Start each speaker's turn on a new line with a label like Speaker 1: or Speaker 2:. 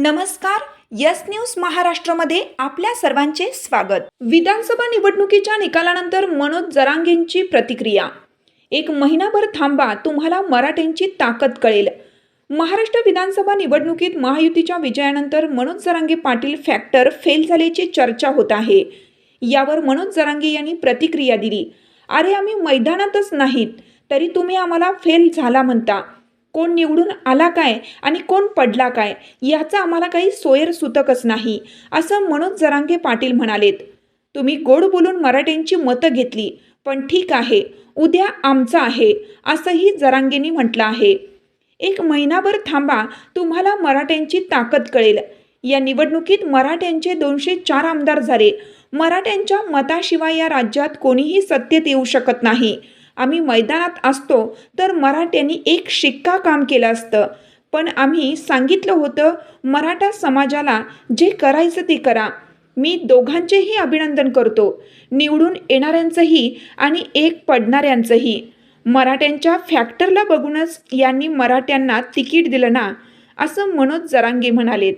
Speaker 1: नमस्कार yes news महाराष्ट्रामध्ये आपल्या सर्वांचे स्वागत. विधानसभा निवडणुकीच्या निकालानंतर मनोज जरांगेंची प्रतिक्रिया. एक महिनाभर थांबा तुम्हाला मराठ्यांची ताकद कळेल. महाराष्ट्र विधानसभा निवडणुकीत महायुतीच्या विजयानंतर मनोज जरांगे पाटील फॅक्टर फेल झाल्याची चर्चा होत आहे. यावर मनोज जरांगे यांनी प्रतिक्रिया दिली. अरे आम्ही मैदानातच नाहीत तरी तुम्ही आम्हाला फेल झाला म्हणता. कोण निवडून आला काय आणि कोण पडला काय याचा आम्हाला काही सोयर सुतकच नाही असं मनोज जरांगे पाटील म्हणालेत. तुम्ही गोड बोलून मराठ्यांची मतं घेतली पण ठीक आहे उद्या आमचं आहे असंही जरांगेंनी म्हटलं आहे. एक महिनाभर थांबा तुम्हाला मराठ्यांची ताकद कळेल. या निवडणुकीत मराठ्यांचे दोनशे चार आमदार झाले. मराठ्यांच्या मताशिवाय या राज्यात कोणीही सत्तेत येऊ शकत नाही. आम्ही मैदानात असतो तर मराठ्यांनी एक शिक्का काम केलं असतं. पण आम्ही सांगितलं होतं मराठा समाजाला जे करायचं ते करा. मी दोघांचेही अभिनंदन करतो. निवडून येणाऱ्यांचंही आणि एक पडणाऱ्यांचंही. मराठ्यांच्या फॅक्टरला बघूनच यांनी मराठ्यांना तिकीट दिलं ना असं मनोज जरांगे म्हणालेत.